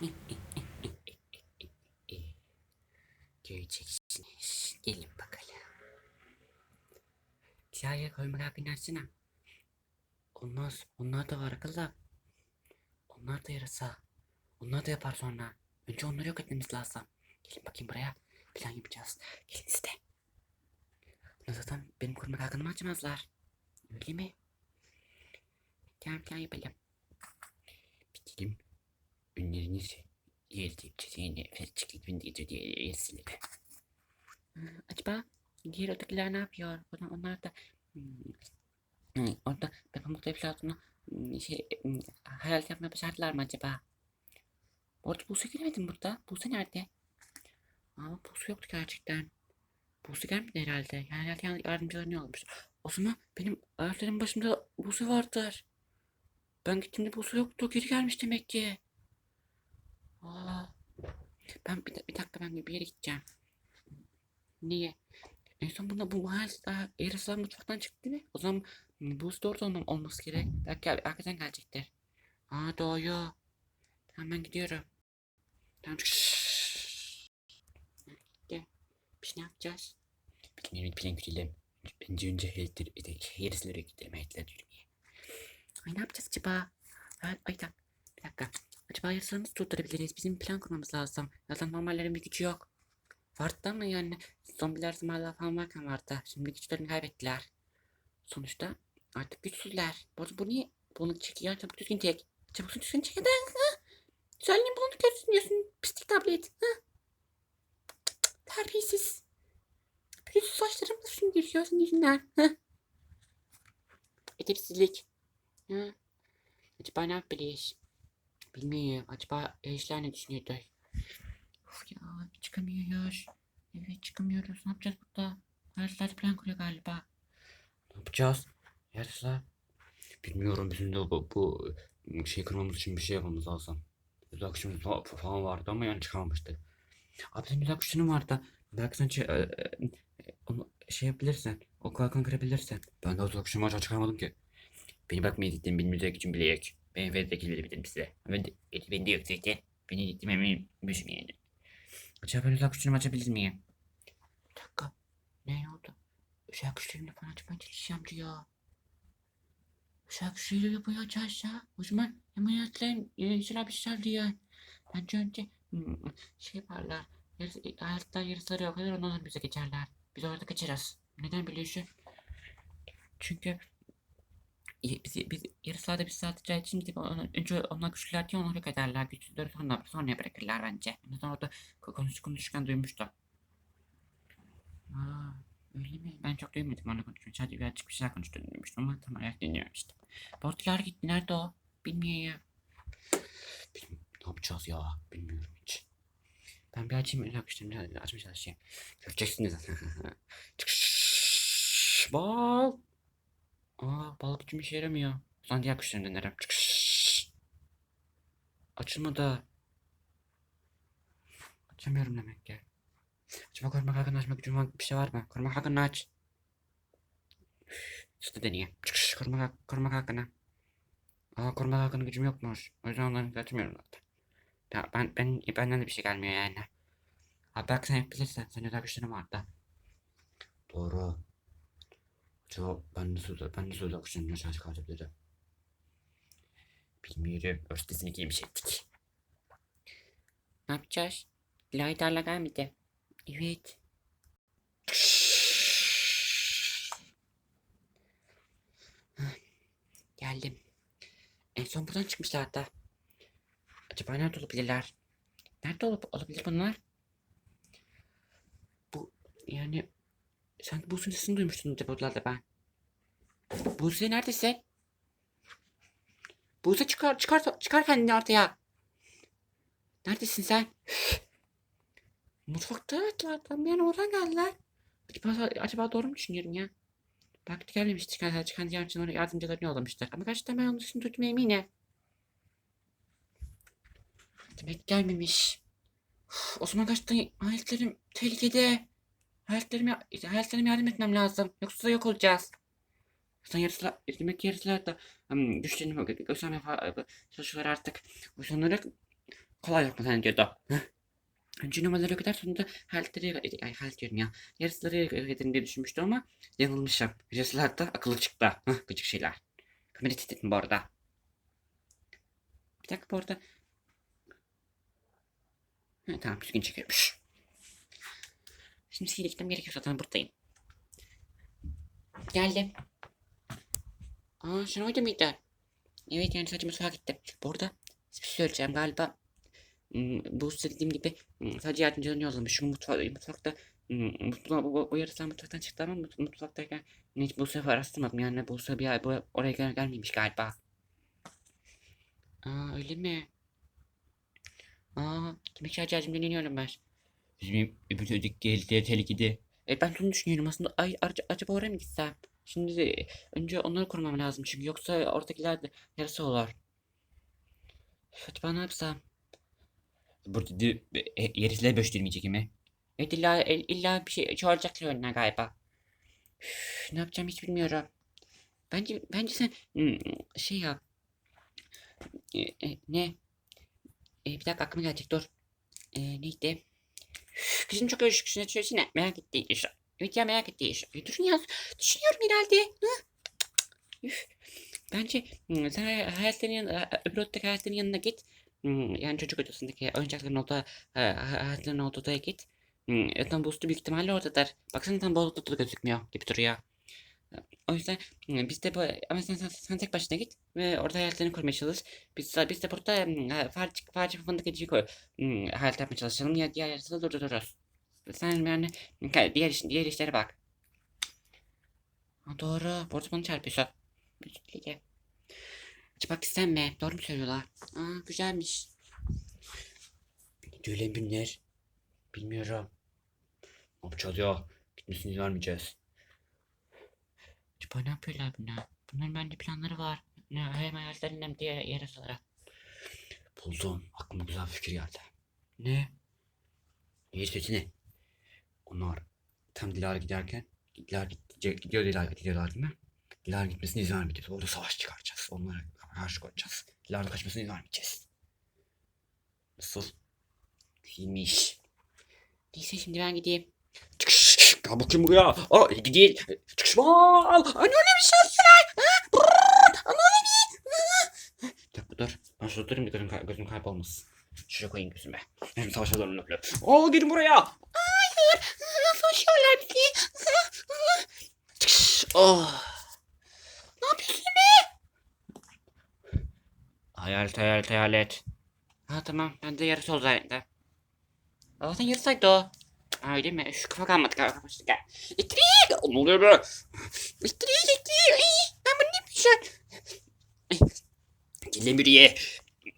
Göreceksiniz. Gelin bakalım. Çaya koymak hakkını açsana. Olmaz. Onlar da var akıllı. Onlar da yarasa. Onlar da yapar sonra. Önce onları yok etmemiz lazım. Gelin bakayım buraya. Plan yapacağız. Gelin de. Ama Zaten benim korumak hakkımı açmazlar. Öyle mi? Tamam plan yapalım. Bitirim. Ünleriniz yer tepçisini felçlik bindirici diye yesinler. Acaba diğer ötekiler ne yapıyor? Onlar, onlar da hmm, hmm, orada ben pamuk deflatını hmm, şey hmm, hayal yapmaya başardılar mı acaba? Bu arada Buse göremedim burada. Buse nerede? Ama Buse yoktu gerçekten. Buse gelmedi herhalde. Yani herhalde yardımcıları ne olmuş? O zaman benim ayaklarımın başımda Buse vardır. Ben gittiğimde Buse yoktu. Geri gelmiş demek ki. Aa, ben bir, bir dakika ben bir yere gideceğim. Niye? En son bunda bu hayal daha yarıslar mutfaktan çıktı değil mi? O zaman Buse de orada olmam, olması gerek. Belki ar- arkadan gelecektir. Aa doğuyor. Tamam ben gidiyorum. Tamam. Gel. Biz ne yapacağız? Bilmiyorum plan güdelim. Bence önce herislere gidelim. Herislere yürümeye. Ay ne yapacağız acaba? Ay, ay tak. Bir dakika. Acaba yarısını nasıl durdurabiliriz? Bizim plan kurmamız lazım. Zaten normallerin bir gücü yok. Vardı ama yani zombiler zamanla falan varken vardı. Şimdi güçlerini kaybettiler. Sonuçta artık güçsüzler. Bu, bu niye? Bunu çek ya çabuk düzgün çek. Çabuk düzgün çek? Güzelliğin bunu gösteriyorsun. Pislik tablet. Ha? Terbiyesiz. Pürüzsüz saçlarımla şunu giriyor senin yüzünden. Edepsizlik. Ha? Acaba ne yapmalıyız? Bilmiyorum. Acaba eşler ne düşünüyordu? Of ya çıkamıyoruz. Evet çıkamıyoruz. Ne yapacağız burada? Yarıslar plan kuruyor galiba. Ne yapacağız? Yarıslar. Bilmiyorum bizim de bu, bu şey kırmamız için bir şey yapmamız lazım. Güzel kuşumuz fa- falan vardı ama yani çıkamamıştık. Abi senin güzel kuşun vardı. Belki sen şey, e, e, onu şey yapabilirsen. O kalkan kırabilirsen. Ben de güzel kuşumu açığa çıkarmadım ki. Beni bakmaya. Benim müzik için bile yok. Ben fezlekileri bilirim size. Ben de, ben de yok zaten. Beni gittim emin müzik yani. Acaba uzak kuşlarımı açabilir miyim? Bir dakika. Ne oldu? Uzak kuşlarımla falan açmaya çalışacağım diyor. Uzak kuşlarıyla yapacağız ya. O zaman ameliyatların e, sıra bir şey diyor. Bence önce hmm, şey yaparlar. Yarısı, hayatta yarısları yok kadar ondan sonra bize geçerler. Biz orada kaçarız. Neden biliyorsun? Çünkü y- biz, biz yarıslarda bir saat rica için gidip ona- önce onlar güçlüler diye onları yok ederler. Güçsüzleri sonra, sonra bırakırlar bence. En azından orada ko- konuş, konuşurken duymuştum. Aa, öyle mi? Ben çok duymadım onu konuşmayı. Sadece birazcık bir şeyler konuştuğunu duymuştum ama tam olarak dinliyorum işte. Bortlar gitti. Nerede o? Bilmiyorum. Bilmiyorum. Ne yapacağız ya? Bilmiyorum hiç. Ben bir açayım öyle akışlarını açmaya çalışayım. Göreceksiniz. Çıkış. Bal. Aa bal gücüm işe yaramıyor. O zaman diğer kuşlarını denerim. Açılmadı. Açamıyorum demek ki. Acaba korumak hakkını açmak gücüm var bir şey var mı? Korumak hakkını aç. İşte deneyeyim. Çıkış korumak, hak- korumak hakkını. Aa korumak hakkını gücüm yokmuş. O yüzden onları açmıyorum zaten. Ya ben, ben benden de bir şey gelmiyor yani. Abi belki sen yapabilirsen. Senin de güçlerin vardı. Doğru. Acaba ben nasıl, ben nasıl da güçlerini aşağı çıkartabilirim? Bilmiyorum. Örtesini giymiş ettik. Ne yapacağız? Lighter'la gelmedi. Evet. Geldim. En son buradan çıkmışlardı. Acaba nerede olabilirler? Nerede olup olabilir bunlar? Bu yani sanki Buse'nin sesini duymuştum depolarda ben. Buse neredesin? Buse çıkar çıkar çıkar kendini ortaya. Neredesin sen? Mutfakta evet tam yani oradan geldiler. Acaba, acaba doğru mu düşünüyorum ya? Belki de gelmemiştir. Kendi çıkan yardımcıları, yardımcılarını yollamıştır. Ama gerçekten ben yanlışını duydum eminim. Demek gelmemiş. Uf, o zaman gerçekten hayaletlerim tehlikede. Hayaletlerime, hayaletlerime yardım etmem lazım. Yoksa yok olacağız. Sen yarısılar, demek ki yarısılar da um, güçlerini gö- göstermeye çalışıyorlar artık. Onları kolay yapma zannediyordu. Önce numaraları kadar sonunda haltleri, ay halt diyorum ya. Yarısıları yedim diye düşünmüştüm ama yanılmışım. Yarısılar da akıllı çıktı. Gıcık şeyler. Kamera titredim bu arada. Bir dakika bu arada. Ha, tamam düzgün çekiyormuş. Şimdi sihirle gitmem gerekiyor zaten buradayım. Geldim. Aa sen orada mıydın? Evet yani sadece mutfağa gittim. Bu arada bir şey söyleyeceğim galiba. hmm, Bu söylediğim gibi hmm, sadece yardımcılarını yollamış. Şu mutfak, mutfakta hmm, mutfağa, bu, bu, bu yarısı mutfaktan çıktı ama mut, mutfaktayken hiç bu sefer rastlamadım. Yani bu sefer bir bu, oraya gel gelmemiş galiba. Aa öyle mi? Aa demek ki acayip dinliyorum ben. Bizim öbür çocuk geldi tehlikede. E ben şunu düşünüyorum aslında ay ac- acaba oraya mı gitsem? Şimdi de önce onları korumam lazım çünkü yoksa oradakiler de yarısı olur. Acaba ne yapsam? Burada e, yarısıyla bölüştürmeyecek mi? Evet illa, illa bir şey çağıracaklar önüne galiba. Üf, ne yapacağım hiç bilmiyorum. Bence bence sen hmm, şey yap. E, e, ne? E, bir dakika aklıma gelecek dur. E, neydi? Üf, Kızım çok şuna söylesene. Merak ettiği iş. Evet ya merak ettiği iş. Durun ya. Düşünüyorum herhalde. Üf. Bence hmm, sen hay- hayatların yanına, öbür odaktaki hayatların yanına git. Hmm, Yani çocuk odasındaki oyuncakların olduğu hayatların olduğu odaya git. Hmm, Zaten boost'u büyük ihtimalle oradadır. Baksana tam bozdu da gözükmüyor gibi duruyor. O yüzden hmm, biz de bu ama sen, sen, sen tek başına git ve orada hayatlarını kurmaya çalış. Biz, biz de burada hmm, farcı farcı fındık edici koy. Hmm, yapmaya çalışalım ya diğer yarısını durdururuz. Sen yani diğer, iş, diğer işlere bak. Ha, doğru. Borç bana çarpıyorsun. Acaba sen mi? Doğru mu söylüyorlar? Aa güzelmiş. Lan bunlar? Bilmiyorum. Yapacağız ya? Gitmesini vermeyeceğiz. Acaba ne yapıyorlar bunlar? Bunların bence planları var. Ne hem hayallerin hem diğer yarasalara. Buldum. Aklıma güzel bir fikir geldi. Ne? Ne ne? Onlar tam Dilara giderken Dilara gidecek, gidiyor Dilara gidiyorlar değil mi? Dilara gitmesine izin vermeyeceğiz. Orada savaş çıkaracağız. Onlara karşı koyacağız. Dilara'nın kaçmasına izin vermeyeceğiz. Nasıl? İyiymiş. Neyse şimdi ben gideyim. Çıkış, gel bakayım buraya. Aa, iyi değil. Çıkışma. Anne öyle bir şey olsun. Anne öyle bir. Bir dakika dur. Ben şurada durayım da gözüm, kay- gözüm kaybolmasın. Şuraya koyayım gözüme. Hem savaşa doğru nöple. Aa gelin buraya. Savaşıyorlar bizi. Çıkış. Oh. Ne yapıyorsun be? Hayalet hayalet hayalet. Ha tamam ben de yarısı oldu zannettim. Zaten yarısaydı o. Öyle mi? Şu kafa kalmadı başladı gel. İttiri! Ne oluyor be? İttiri ittiri. Ay, Ben bunu ne yapıyorsun? Ay, Gel buraya.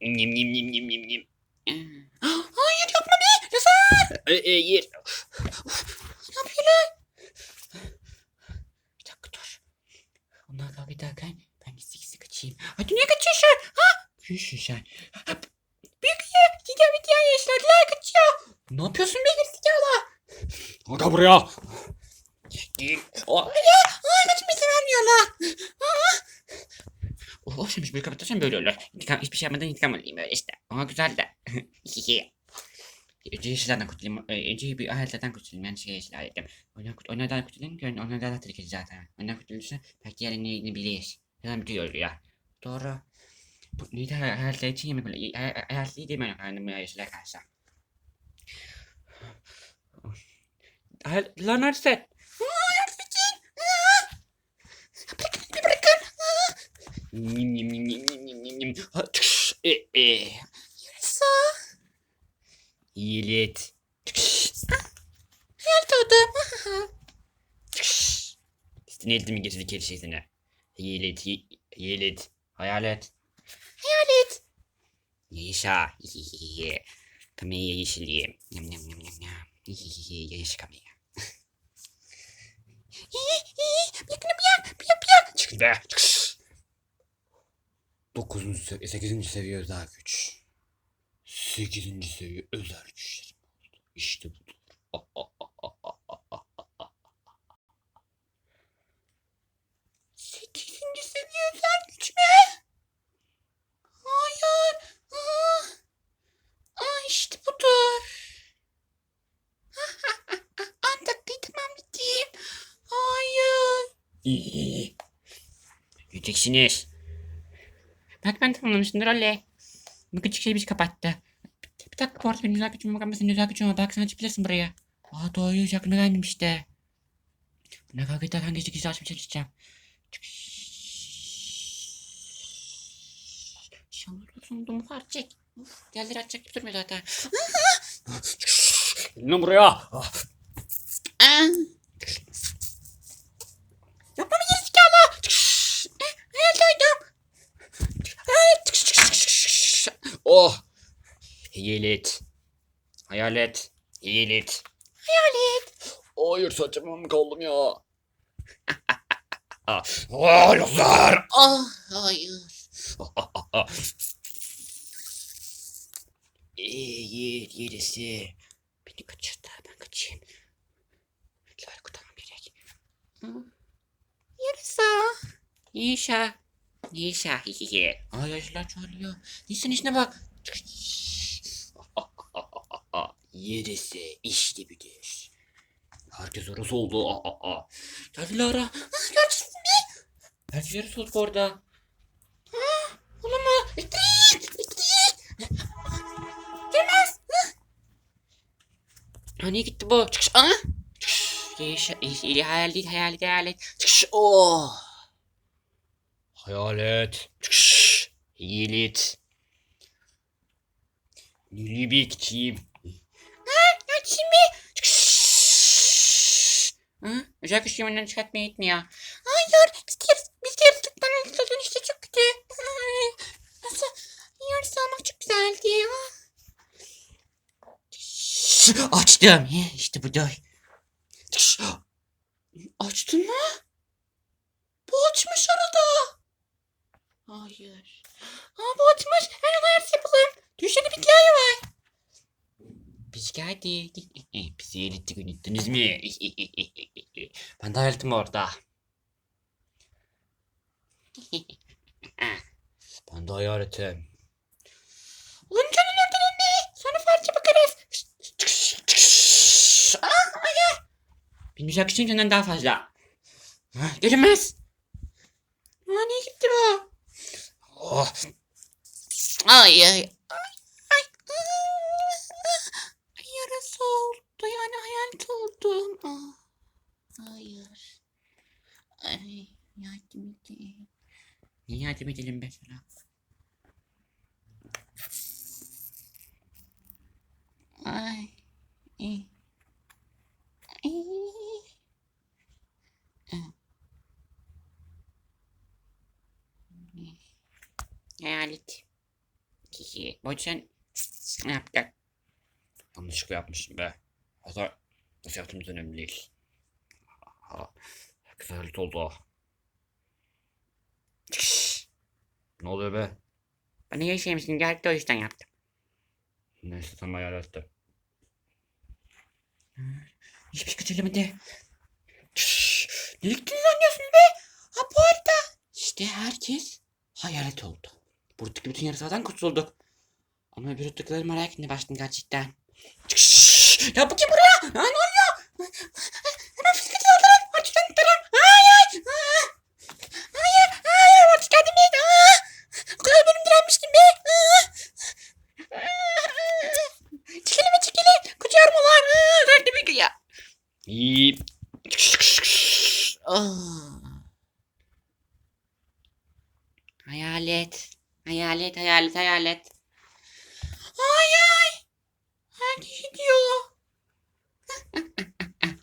Nim nim nim nim nim nim. Hayır yapma be. Yazar. E, e. Ne yapıyorlar? Bir dakika dur. Onlar kavga ederken ben gizli gizli kaçayım. Hadi niye kaçıyorsun? Ha? Büyüsün sen. Büyük ya. Gidiyor bir diğer yaşlardılar kaçıyor. Ne yapıyorsun be gerizekalı? Hadi buraya. Ay ya. Ay kaçmayı vermiyorlar. Oh şimdi bir kapatırsam böyle olur. İntikam, hiçbir şey yapmadan intikam alayım öyle işte. Ama güzel de. Önce yeşillerden kurtulayım. e, Önce bir hayallerden kurtulayım. Yani şey yeşiller dedim. Onlardan, kurt- onlardan kurtulayım ki onlardan da tehlikeli zaten. Onlardan kurtulursa belki diğerlerini bilir. Neden biliyor ya. Doğru. Bu neydi hayaller için yemek böyle. Hayaller değil mi efendim yeşiller karşı. Lan Arsel. Nim nim nim nim nim nim nim. E e. Yarasa. Yiğit. Her tadım. Sinirli mi geçirdik her şeysine? Yiğit, yiğit, hayalet. Hayalet. Yeşil. Kameye yeşiliyim. Yam yam yam yam. Yeşil kameye. Hadi be. 9. 8. seviye özel güç. 8. seviye özel güçlerim oldu. İşte budur. Sekizinci seviye özel güç ne? Hayır. İşte budur. Antaklıyı tamam bitireyim. Hayır. İyi. Yiyeceksiniz. Bak ben tamamlamışımdır oley. Bu küçük şey bizi kapattı. Bir, bir dakika bu arada benim özel gücüm var. Senin özel gücün var. Belki sen açabilirsin burayı. Aa doğru aklıma gelmemişti. Ne kadar giderken gizli gizli açmaya çalışacağım. Olsun dumu fark çek. Uf, diğerleri açacak gibi durmuyor zaten. Ne buraya? Yapma mı geri zekalı? Hayal duydum. Oh. Hayalet. Hayalet. Hayalet. Hayalet. Hayır saçımım kaldım ya. oh, lazer. Ah hayır. İyi yerisi. Beni kaçırdı. Ben kaçayım. Şöyle kurtarmam gerek. Hı? Yarısı. Nişa. Nişa. Hihihi. Ay yaşlar çoğalıyor. Nisan işine bak. Yerisi işte bilir. Herkes orası oldu. Aa, aa, aa. Geldi Lara. Gördün mü? Herkes yarısı olduk orada. Ah, olamaz. İttirin. İttirin. Gelmez. Ah. Hani gitti bu? Çıkış. Aa. Çıkış. Hayal değil hayal değil hayal. Çıkış. Oh. Hayalet. Çıkış. Yiğit. Nili bekçiyim. Ya şimdi. Hı? Özel güç yemenden çıkartmaya gitmiyor. Hayır. Biz biz de yarısılıktan öldürdün işte çok kötü. Nasıl? Yarısı olmak çok güzeldi. Açtım. İşte bu da. Açtın mı? Bu açmış arada. Hayır. Aa bu açmış. Hemen ayarsı yapalım. Düşeni bir hikaye var. Biz geldik. Bizi erittik unuttunuz mu? ben de hayaletim orada. Ben de hayaletim. Ulan canın oradan önüne. Sonra farça bakarız. Ah hayır. Benim gücüm senden daha fazla. Görünmez. Aa gitti bu? Oh, ay. Ay, Yarası oldu yani hayalet Ah, hayır. Ay yardım edin. Niye yardım edelim be sana? Ay. Ay. Ay. Hayalet. Kiki. Boy sen ne yaptın? yanlışlıkla yapmışım be. Hatta nasıl yaptığımız önemli değil. Ha, oldu. Ne oluyor be? Bana yaşamışsın. Gerçekten o yüzden yaptım. Neyse tam hayaletti. Hiçbir şey kaçırlamadı. Ne gittiniz anlıyorsunuz be? Ha bu arada. İşte herkes hayalet oldu. Buradaki bütün yarasalardan kurtulduk. Ama ötekileri merak etmeye başladım gerçekten. Ya bu kim buraya? Ya ne oluyor? Hemen fıskıcı alırım. Açıdan tutarım. Hayır. Hayır. Hayır. Açık yardım et. O kadar benim direnmiştim be. Çekilin mi çekilin. Kaçıyorum ulan. Verdi bir ya. İyi. Ah. Hayalet. Hayalet, hayalet, hayalet. Ay ay. Herkes gidiyor.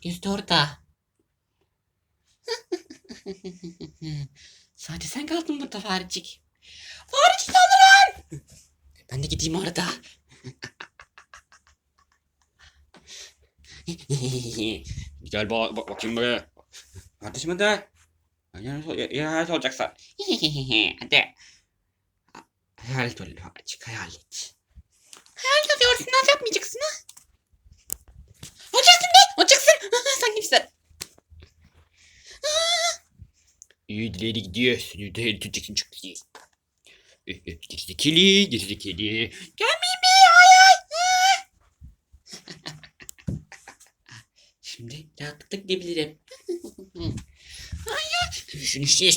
Göz orada. Sadece sen kaldın burada Faricik. Faricik alırım. Ben de gideyim orada. Gel bak, bak bakayım buraya. Kardeşim hadi. Hayalet olacaksın. Hadi. Hayalet ol. Açık hayalet. Hayal yazıyorsun. Nasıl yapmayacaksın ha? Olacaksın be. Olacaksın. Sen kimsin? İyi ileri gidiyor. Seni de eriteceksin çok iyi. Gerizekalı, gerizekalı. Gelmeyin be. Ay ay. Rahatlıkla gidebilirim. Hayır. Şunu işte.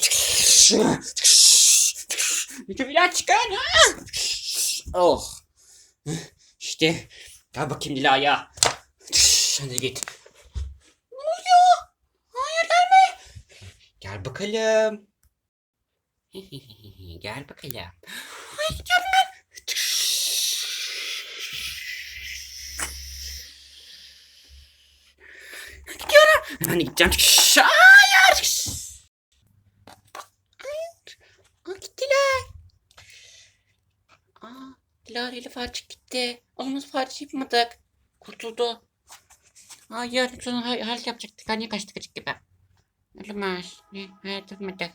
Biraz çıkar. Oh. İşte. Gel bakayım Dila'ya. Hadi git. Ne oluyor? Hayır gelme. Gel bakalım. Gel bakalım. Ay gidiyorum ben. Gidiyorum. Ben de gideceğim. Hayır. Aa gittiler. Aa Dilara ile Farçık gitti. Olmaz parça yapmadık. Kurtuldu. Hayır sonra hay hal yapacaktık. Hani kaçtık açık gibi. Olmaz. Ne? Hayat yapmadık.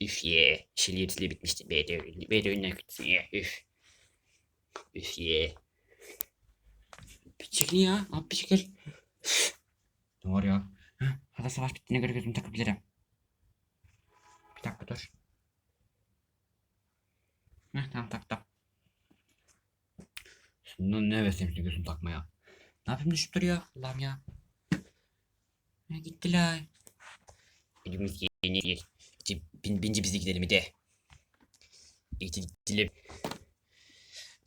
Üf ye. Şiliyetiyle bitmişti. Bedö Bedö'nün kötüsü ye. Üf. Üf ye. Bir çekil ya. Abi bir çekil. Var ya? Ha, hava savaş bittiğine göre gözümü takabilirim. Bir dakika dur. Heh, tamam taktım. Şundan ne heveslemişsin gözünü takmaya. Ne yapayım düşüp duruyor. Allah'ım ya. Ha, gittiler. Elimiz yeni değil. Bin, bince biz de gidelim hadi. İşte gidelim.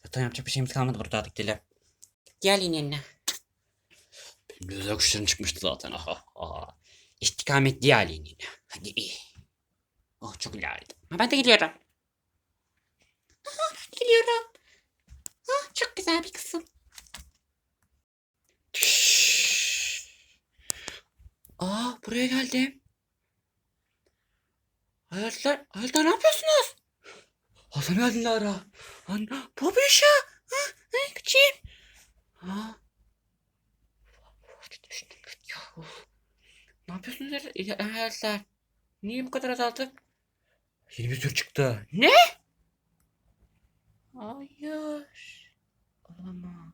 Zaten yapacak bir şeyimiz kalmadı burada artık gidelim. Gel yine. Özel kuşlarım çıkmıştı zaten. Aha, aha. İstikamet diğer yine. Hadi iyi. Oh çok ilerledim. Ha, ben de geliyorum. Aha, ben geliyorum. Ah, çok güzel bir kızım. Aa buraya geldim. Hayatlar, hayatlar ne yapıyorsunuz? Hasan geldin Lara. Bir şey. Ha, ha, kaçayım. Ha. Of. Ne yapıyorsunuz hayatlar? Niye bu kadar azaldık? Yeni bir tür çıktı. Hayır. Olamaz.